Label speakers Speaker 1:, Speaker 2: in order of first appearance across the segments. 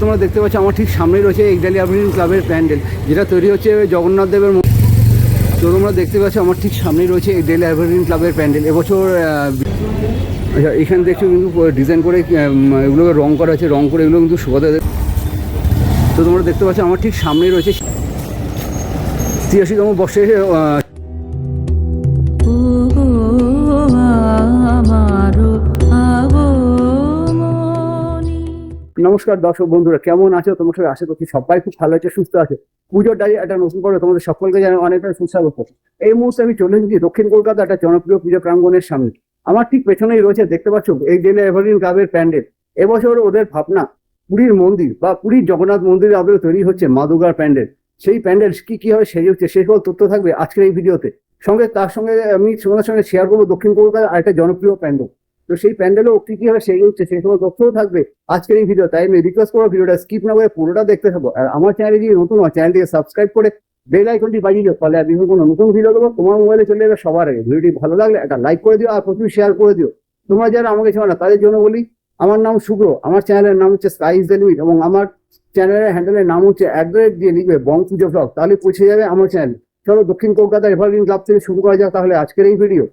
Speaker 1: তোমরা দেখতে পাচ্ছ, আমার ঠিক সামনে রয়েছে একডালি আভিন ক্লাবের প্যান্ডেল, যেটা তৈরি হচ্ছে জগন্নাথ দেবের তো তোমরা দেখতে পাচ্ছ, আমার ঠিক সামনেই রয়েছে একডালি আভিন ক্লাবের প্যান্ডেল। এবছর আচ্ছা এখানে দেখছ কিন্তু ডিজাইন করে এগুলোকে রং করা আছে রং করে এগুলো কিন্তু শুকাতে দে- তো তোমরা দেখতে পাচ্ছ, আমার ঠিক সামনেই রয়েছে তিরাশিতম বর্ষে নমস্কার দর্শক বন্ধুরা, কেমন আছো? তোমার সঙ্গে আশা করছি সবাই খুব ভালো আছে, সুস্থ আছে। পুজোর ডাই একটা নতুন করে তোমাদের সকলকে জানাই অনেকটা সুস্বাগত। এই মুহূর্তে আমি চলে এসেছি দক্ষিণ কলকাতা একটা জনপ্রিয় পুজো প্রাঙ্গণের সামনে। আমার ঠিক পেছনেই রয়েছে, দেখতে পাচ্ছ, এই জেলে এভারগ্রিন ক্লাবের প্যান্ডেল। এবছর ওদের ভাবনা, পুরীর মন্দির বা পুরীর জগন্নাথ মন্দিরের আদলে তৈরি হচ্ছে মা দুর্গার প্যান্ডেল। সেই প্যান্ডেল কি কীভাবে সেজে হচ্ছে, সেই সকল তথ্য থাকবে আজকের এই ভিডিওতে। সঙ্গে তার সঙ্গে আমি তোমাদের সঙ্গে শেয়ার করব দক্ষিণ কলকাতার আরেকটা জনপ্রিয় প্যান্ডেল। তো সেই প্যান্ডেলও কি কীভাবে সেই হচ্ছে, সেই সময় তথ্যও থাকবে। আজকের এই ভিডিও তাই আমি রিকোয়েস্ট করব ভিডিওটা স্কিপ না করে পুরোটা দেখতে থাকব আর আমার চ্যানেলে যদি নতুন হয় চ্যানেলটিকে সাবস্ক্রাইব করে বেল আইকনটি বাজিয়ে দিও, ফলে আমি কোনো নতুন ভিডিও দেবো, তোমার মোবাইলে চলে যাবে সবার আগে। ভিডিওটি ভালো লাগলে একটা লাইক করে দিও, আর প্রচুর শেয়ার করে দিও। তোমরা যারা আমাকে চেনো না, তাদের জন্য বলি, আমার নাম শুভ্র, আমার চ্যানেলের নাম হচ্ছে স্কাই ইজ দ্য লিমিট এবং আমার চ্যানেলের হ্যান্ডেলের নাম হচ্ছে অ্যাড্রেস দিয়ে লিখবে বং পুজো ব্লগ তাহলে পৌঁছে যাবে আমার চ্যানেল চলো দক্ষিণ কলকাতা এভারগ্রিন ক্লাব থেকে শুরু করা যাক তাহলে আজকের এই ভিডিও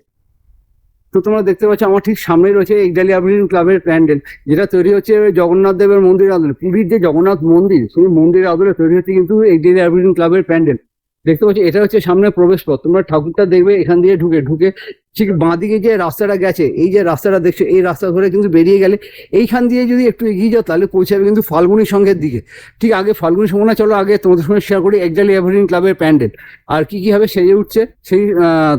Speaker 1: তো তোমরা দেখতে পাচ্ছ আমার ঠিক সামনেই রয়েছে একডালি আভিন ক্লাবের প্যান্ডেল, যেটা তৈরি হচ্ছে জগন্নাথ দেবের মন্দির আদলে। পুরীর যে জগন্নাথ মন্দির, সেই মন্দিরের আদলে তৈরি হচ্ছে কিন্তু একডালি আভিন ক্লাবের প্যান্ডেল। দেখতে পাচ্ছ, এটা হচ্ছে সামনে প্রবেশ পথ। তোমরা ঠাকুরটা দেখবে, এখান দিয়ে ঢুকে ঢুকে ঠিক বাঁদিকে যে রাস্তাটা গেছে, এই যে রাস্তাটা দেখছ, এই রাস্তা ধরে কিন্তু বেরিয়ে গেলে এইখান দিয়ে যদি একটু এগিয়ে যাও, তাহলে পৌঁছাবে কিন্তু ফাল্গুনি সঙ্গের দিকে। ঠিক আগে ফাল্গুনি সময় চলো আগে তোমাদের সঙ্গে শেয়ার করি একডালি এভারগ্রিন ক্লাবের প্যান্ডেল। আর কি কি হবে সেজে উঠছে, সেই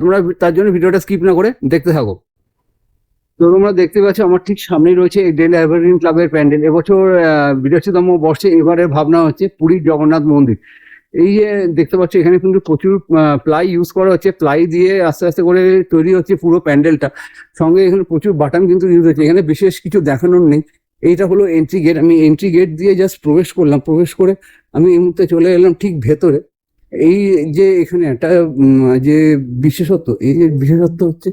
Speaker 1: তোমরা তার জন্য ভিডিওটা স্কিপ না করে দেখতে থাকো। তো তোমরা দেখতে পাচ্ছ আমার ঠিক সামনেই রয়েছে ডেল এভারগ্রিন ক্লাবের প্যান্ডেল। এবছর বিরাশিতম বর্ষে এবারের ভাবনা হচ্ছে পুরীর জগন্নাথ মন্দির। এই যে দেখতে পাচ্ছ, এখানে কিন্তু প্রচুর প্লাই ইউজ করা হচ্ছে। প্লাই দিয়ে আস্তে আস্তে করে তৈরি হচ্ছে পুরো প্যান্ডেলটা। সঙ্গে এখানে প্রচুর বাটন কিন্তু ইউজ হচ্ছে। এখানে বিশেষ কিছু দেখানোর নেই। এইটা হলো এন্ট্রি গেট আমি এন্ট্রি গেট দিয়ে জাস্ট প্রবেশ করলাম। প্রবেশ করে আমি এই মুহূর্তে চলে এলাম ঠিক ভেতরে। এই যে এখানে একটা যে বিশেষত্ব, এই যে বিশেষত্ব হচ্ছে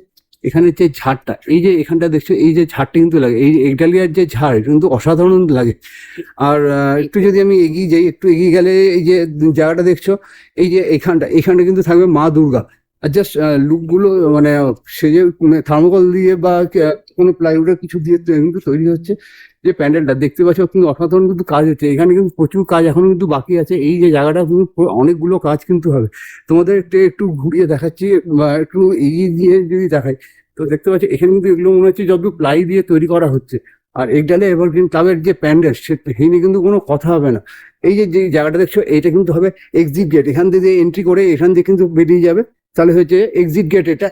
Speaker 1: এখানে যে ঝাড়টা, এই যে এখানটা দেখছ, এই যে ঝাড়টা কিন্তু লাগে, এই এগডালিয়ার যে ঝাড় কিন্তু অসাধারণ লাগে। আর একটু যদি আমি এগিয়ে যাই, একটু এগিয়ে গেলে এই যে জায়গাটা দেখছ, এই যে এখানটা এখানটা কিন্তু থাকবে মা দুর্গা। জাস্ট লুকগুলো মানে সে যে থার্মোকল দিয়ে বা কোনো প্লাইউডের কিছু দিয়ে কিন্তু তৈরি হচ্ছে, যে প্যান্ডেলটা। দেখতে পাচ্ছ, কিন্তু অসাধারণ কিন্তু কাজ হচ্ছে। এখানে কিন্তু প্রচুর কাজ এখনও কিন্তু বাকি আছে। এই যে জায়গাটা কিন্তু অনেকগুলো কাজ কিন্তু হবে। তোমাদের একটু ঘুরিয়ে দেখাচ্ছি, বা, একটু এগিয়ে দিয়ে যদি দেখাই, তো দেখতে পাচ্ছি, এখানে কিন্তু এগুলো মনে হচ্ছে যত প্লাই দিয়ে তৈরি করা হচ্ছে। আর একডালে এভারগ্রিন ক্লাবের যে প্যান্ডেল, সে সেই নিয়ে কিন্তু কোনো কথা হবে না। এই যে জায়গাটা দেখছ এটা কিন্তু হবে এক্সিট গেট এখান থেকে এন্ট্রি করে এখান দিয়ে কিন্তু বেরিয়ে যাবে। তাহলে হয়েছে এক্সিট গেট এটা।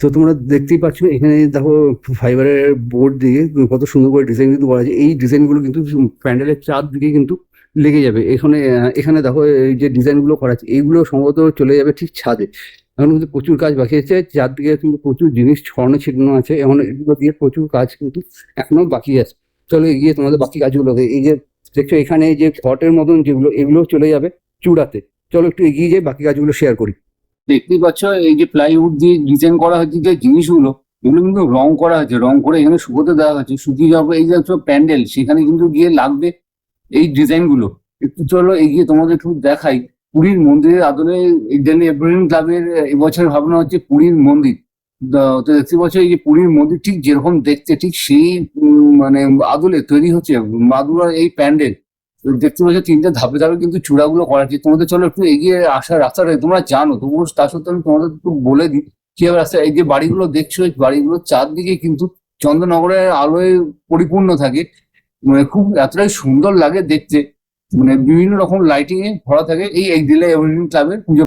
Speaker 1: তো তোমরা দেখতেই পাচ্ছ, এখানে দেখো ফাইবারের বোর্ড দিয়ে কত সুন্দর করে ডিজাইন কিন্তু করা আছে। এই ডিজাইনগুলো কিন্তু প্যান্ডেলের চারদিকে কিন্তু লেগে যাবে। এখানে এখানে দেখো এই যে ডিজাইনগুলো করা আছে এইগুলো সম্ভবত চলে যাবে ঠিক ছাদে। এখন কিন্তু প্রচুর কাজ বাকি আছে, চারদিকে কিন্তু প্রচুর জিনিস ছড়ানো ছিটানো আছে, এখন এগুলো দিয়ে প্রচুর কাজ কিন্তু এখনও বাকি আছে। চলো এগিয়ে তোমাদের বাকি কাজগুলো। এই যে দেখছ, এখানে যে ফটের মতন যেগুলো, এগুলো চলে যাবে চূড়াতে। চলো একটু এগিয়ে যাই, বাকি কাজগুলো শেয়ার করি। দেখতেই পাচ্ছ, এই যে প্লাইউড দিয়ে ডিজাইন করা হচ্ছে যে জিনিসগুলো, এগুলো কিন্তু রং করা হয়েছে, রং করে এখানে শুকোতে দেওয়া হচ্ছে শুকিয়ে পর এই যে প্যান্ডেল, সেখানে কিন্তু গিয়ে লাগবে এই ডিজাইনগুলো। একটু চলো এগিয়ে তোমাদের একটু দেখাই, পুরীর মন্দিরের আদলে ইন্ডিয়ান এভারগ্রিন ক্লাবের এবছর ভাবনা হচ্ছে পুরীর মন্দির। তো- দেখতে পাচ্ছ এই যে পুরীর মন্দির ঠিক যেরকম দেখতে, ঠিক সেই মানে আদলে তৈরি হচ্ছে, মাদুরার এই প্যান্ডেল। দেখতে পাচ্ছ তিনটে ধাপে ধাপে কিন্তু চূড়াগুলো করা যায় তোমাদের চলো একটু এগিয়ে আসার রাস্তাটা তোমরা জানো তবু তা সত্ত্বেও আমি তোমাদের একটু বলে দিই, কীভাবে রাস্তা এই যে বাড়িগুলো দেখছ, এই বাড়িগুলো চারদিকে কিন্তু চন্দ্রনগরের আলোয় পরিপূর্ণ থাকে। মানে খুব এতটাই সুন্দর লাগে দেখতে। মানে বিভিন্ন রকম লাইটিং এ ভরা থাকে এই এক দিলে এভারগ্রিন ক্লাবের পুজো।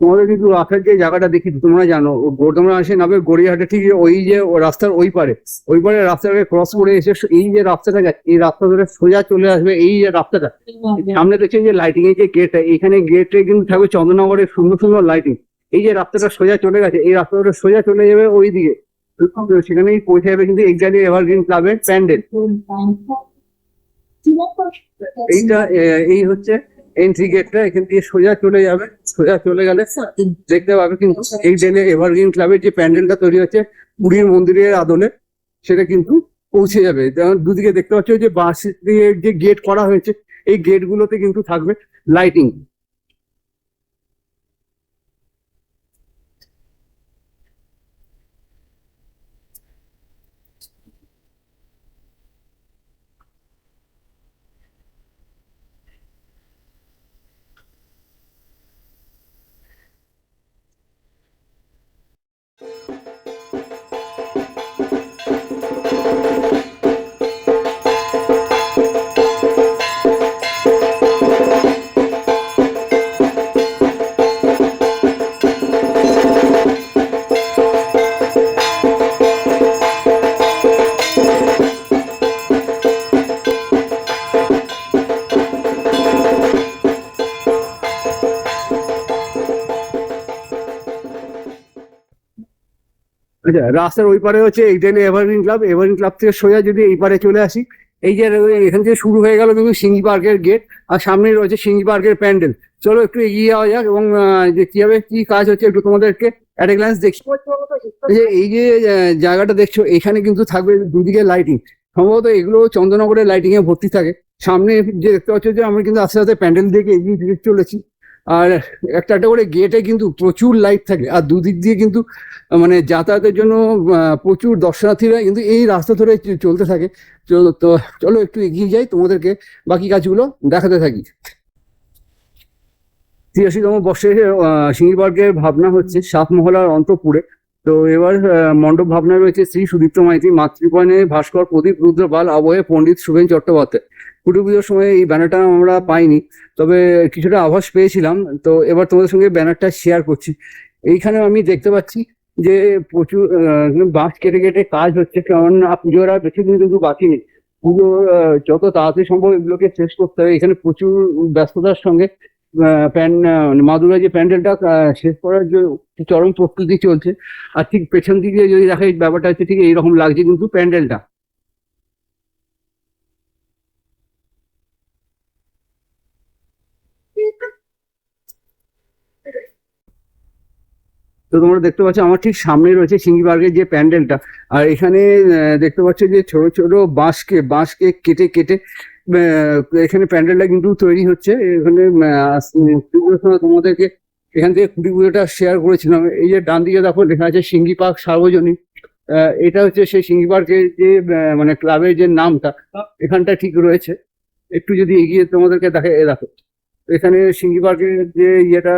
Speaker 1: তোমাদের কিন্তু রাখার যে জায়গাটা দেখি তোমরা জানো তোমরা আসে নামে গড়িয়াহাটে ঠিক ওই যে রাস্তার ওই পারে। ওই পারে রাস্তাটাকে ক্রস করে এসে এই যে রাস্তাটা গেছে এই রাস্তা ধরে সোজা চলে আসবে এই যে রাস্তাটা। সামনে দেখছেন যে লাইটিং এর যে গেটটা এখানে গেটে কিন্তু থাকবে চন্দ্রনগরের সুন্দর সুন্দর লাইটিং এই যে রাস্তাটা সোজা চলে গেছে এই রাস্তা ধরে সোজা চলে যাবে ওই দিকে সেখানেই পৌঁছে যাবে কিন্তু এক্সাক্টলি এভারগ্রিন ক্লাবের প্যান্ডেল এইটা এই হচ্ছে এন্ট্রি গেটটা এখান দিয়ে সোজা চলে যাবে। সোজা চলে গেলে দেখতে পাবে কিন্তু এই ডেলে এভারগ্রিন ক্লাবের যে প্যান্ডেলটা তৈরি হচ্ছে পুরীর মন্দিরের আদলে, সেটা কিন্তু পৌঁছে যাবে। যেমন দুদিকে দেখতে পাচ্ছ যে বাস দিয়ে যে গেট করা হয়েছে, এই গেট গুলোতে কিন্তু থাকবে লাইটিং আচ্ছা রাস্তার ওই পারে হচ্ছে এইটানে এভারগ্রিন ক্লাব এভারগ্রিন ক্লাব থেকে সোজা যদি এই পারে চলে আসি, এই যে এখান থেকে শুরু হয়ে গেল কিন্তু সিঙ্গি পার্কের গেট আর সামনে রয়েছে সিঙ্গি পার্কের প্যান্ডেল। চলো একটু এগিয়ে যাওয়া যাক এবং যে কীভাবে কি কাজ হচ্ছে একটু তোমাদেরকে অ্যাট এ দেখি। এই যে জায়গাটা দেখছ, এখানে কিন্তু থাকবে দুদিকে লাইটিং সম্ভবত এগুলো চন্দ্রনগরের লাইটিং এ ভর্তি থাকে। সামনে যে দেখতে পাচ্ছ যে, আমরা কিন্তু আস্তে আস্তে প্যান্ডেল দিকে এগিয়ে চলেছি। আর একটা একটা করে গেটে কিন্তু প্রচুর লাইট থাকে। আর দুদিক দিয়ে কিন্তু মানে যাতায়াতের জন্য প্রচুর দর্শনার্থীরা কিন্তু এই রাস্তা ধরে চলতে থাকে। তো চলো একটু এগিয়ে যাই তোমাদেরকে। বাকি কাজগুলো দেখাতে থাকি। তিরাশিতম বর্ষে সিঙ্গি পার্কের ভাবনা হচ্ছে সাত মহলার অন্তপুরে। তো এবার মণ্ডপ ভাবনা রয়েছে শ্রী সুদীপ্ত মাইতি মাতৃকণে ভাস্কর প্রদীপ রুদ্রপাল, আবহে পণ্ডিত শুভেন চট্টোপাধ্যায়। কুটু পুজোর সময় এই ব্যানারটা আমরা পাইনি তবে কিছুটা আভাস পেয়েছিলাম। তো এবার তোমাদের সঙ্গে ব্যানারটা শেয়ার করছি। এইখানে আমি দেখতে পাচ্ছি যে প্রচুর বাঁশ কেটে কেটে কাজ হচ্ছে কারণ পুজোর আর বেশি দিন কিন্তু বাকি নেই। পুজো যত তাড়াতাড়ি সম্ভব এগুলোকে শেষ করতে হবে। এখানে প্রচুর ব্যস্ততার সঙ্গে প্যান আহ, যে প্যান্ডেলটা শেষ করার জন্য চরম প্রস্তুতি চলছে আর ঠিক পেছন দিকে যদি দেখা ব্যাপারটা হচ্ছে ঠিক এইরকম লাগছে কিন্তু প্যান্ডেলটা। তো তোমরা দেখতে পাচ্ছ আমার ঠিক সামনে রয়েছে সিঙ্গি পার্কের যে প্যান্ডেলটা। আর এখানে দেখতে পাচ্ছ যে ছোট ছোট বাঁশকে বাঁশকে কেটে কেটে এখানে প্যান্ডেলটা কিন্তু তৈরি হচ্ছে। এখানে তোমাদেরকে এখান থেকে কুড়ি পুজোটা শেয়ার করেছিলাম। এই যে ডান দিকে দেখো, লেখা আছে সিঙ্গি পার্ক সার্বজনীন। এটা হচ্ছে সেই সিঙ্গি পার্কের যে মানে ক্লাবের যে নামটা, এখানটা ঠিক রয়েছে। একটু যদি এগিয়ে তোমাদেরকে দেখে, এ দেখো। এখানে সিঙ্গি পার্কের যে ইয়েটা,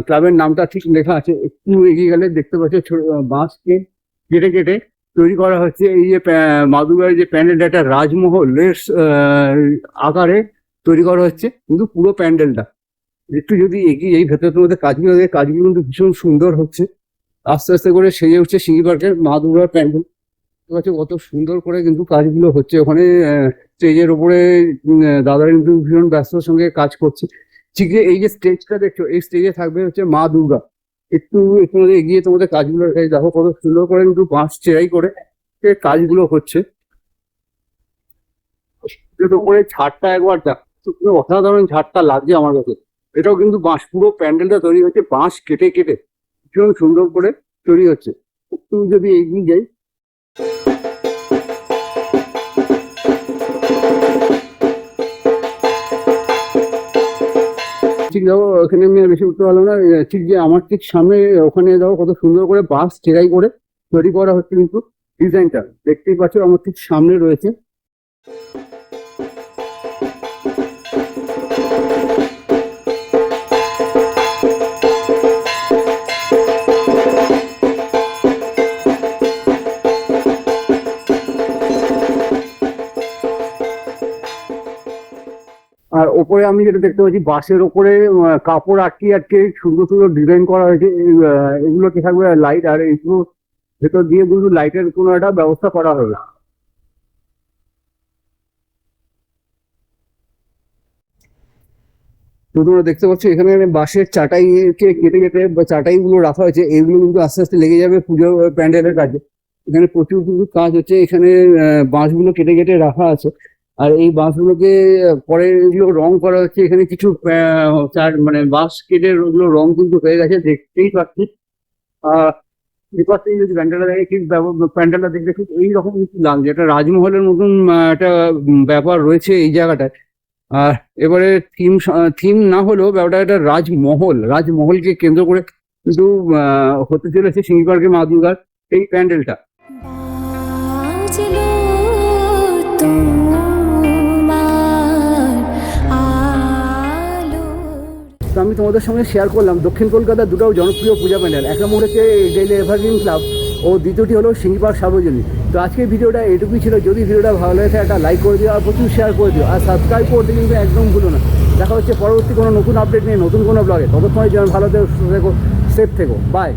Speaker 1: ক্লাবের নামটা ঠিক লেখা আছে, একটু এগিয়ে গেলে দেখতে পাচ্ছ বাঁশকে কেটে কেটে তৈরি করা হচ্ছে এই যে প্যা- মা দুর্গার যে প্যান্ডেলটা একটা রাজমহলের আকারে তৈরি করা হচ্ছে। কিন্তু পুরো প্যান্ডেলটা, একটু যদি এগিয়ে, এই ভেতরে তোমাদের কাজগুলো কাজগুলো কিন্তু ভীষণ সুন্দর হচ্ছে। আস্তে আস্তে করে সেজে উঠছে সিঙ্গি পার্কের মা প্যান্ডেল। পাচ্ছ কত সুন্দর করে কিন্তু কাজগুলো হচ্ছে। ওখানে স্টেজের ওপরে দাদারা কিন্তু ভীষণ ব্যস্ততার সঙ্গে কাজ করছে। ঠিক যে এই যে স্টেজটা দেখছ, এই স্টেজে থাকবে হচ্ছে মা দুর্গা। একটু একটু এগিয়ে তোমাদের কাজগুলো দেখো কত সুন্দর করে কিন্তু বাঁশ চেরাই করে কাজগুলো হচ্ছে। এর উপরে ছাদটা একবার দেখো। অসাধারণ ছাদটা লাগছে আমার কাছে। এটাও কিন্তু বাঁশ, পুরো প্যান্ডেলটা তৈরি হচ্ছে বাঁশ কেটে কেটে। ভীষণ সুন্দর করে তৈরি হচ্ছে। একটু যদি এগিয়ে যাই ঠিক দেখো, ওখানে আমি বেশি উঠতে পারলাম না। ঠিক যে আমার ঠিক সামনে ওখানে দেখো কত সুন্দর করে বাঁশ চেরাই করে তৈরি করা হচ্ছে কিন্তু ডিজাইনটা। দেখতেই পাচ্ছ আমার ঠিক সামনে রয়েছে। ওপরে আমি যেটা দেখতে পাচ্ছি বাসের ওপরে কাপড় আটকে আটকে সুন্দর সুন্দর ডিজাইন করা হয়েছে এগুলো কি থাকবে লাইট আর এইগুলো ভেতর দিয়ে কিন্তু লাইটের কোনো একটা ব্যবস্থা করা হবে। তো তোমরা দেখতে পাচ্ছ, এখানে বাঁশের চাটাইকে কেটে কেটে বা চাটাইগুলো রাখা হয়েছে এগুলো কিন্তু আস্তে আস্তে লেগে যাবে পুজো প্যান্ডেলের কাজে। এখানে প্রচুর কিন্তু কাজ হচ্ছে, এখানে বাঁশগুলো কেটে কেটে রাখা আছে। আর এই বাঁশগুলোকে পরে এগুলো রং করা হচ্ছে। এখানে কিছু চার মানে বাঁশ কেটে ওগুলো রং কিন্তু হয়ে গেছে, দেখতেই পাচ্ছি। আহ থেকে যদি প্যান্ডেলটা দেখে ঠিক প্যান্ডেলটা দেখতে ঠিক এইরকম কিছু লাগছে একটা রাজমহলের মতন একটা ব্যাপার রয়েছে এই জায়গাটায়। আর এবারে থিম থিম না হলেও ব্যাপারটা একটা রাজমহল, রাজমহলকে কেন্দ্র করে কিন্তু হতে চলেছে সিঙ্গি পার্কের মা দুর্গার এই প্যান্ডেলটা। তোমাদের সঙ্গে শেয়ার করলাম। দক্ষিণ কলকাতার দুটো জনপ্রিয় পূজা প্যান্ডেল। এক নম্বর হচ্ছে ডেলি এভারগ্রিন ক্লাব ও দ্বিতীয়টি হলো সিংহপার সার্বজনীন। তো আজকে ভিডিওটা এটুকুই ছিল। যদি ভিডিওটা ভালো লাগে একটা লাইক করে দিও আর প্রচুর শেয়ার করে দিও। আর সাবস্ক্রাইব করতে কিন্তু একদম ভুলো না। দেখা হচ্ছে পরবর্তী কোনো নতুন আপডেট নিয়ে নতুন কোনো ব্লগে ততক্ষণে যেন ভালো থেকো সেফ থেকো বাই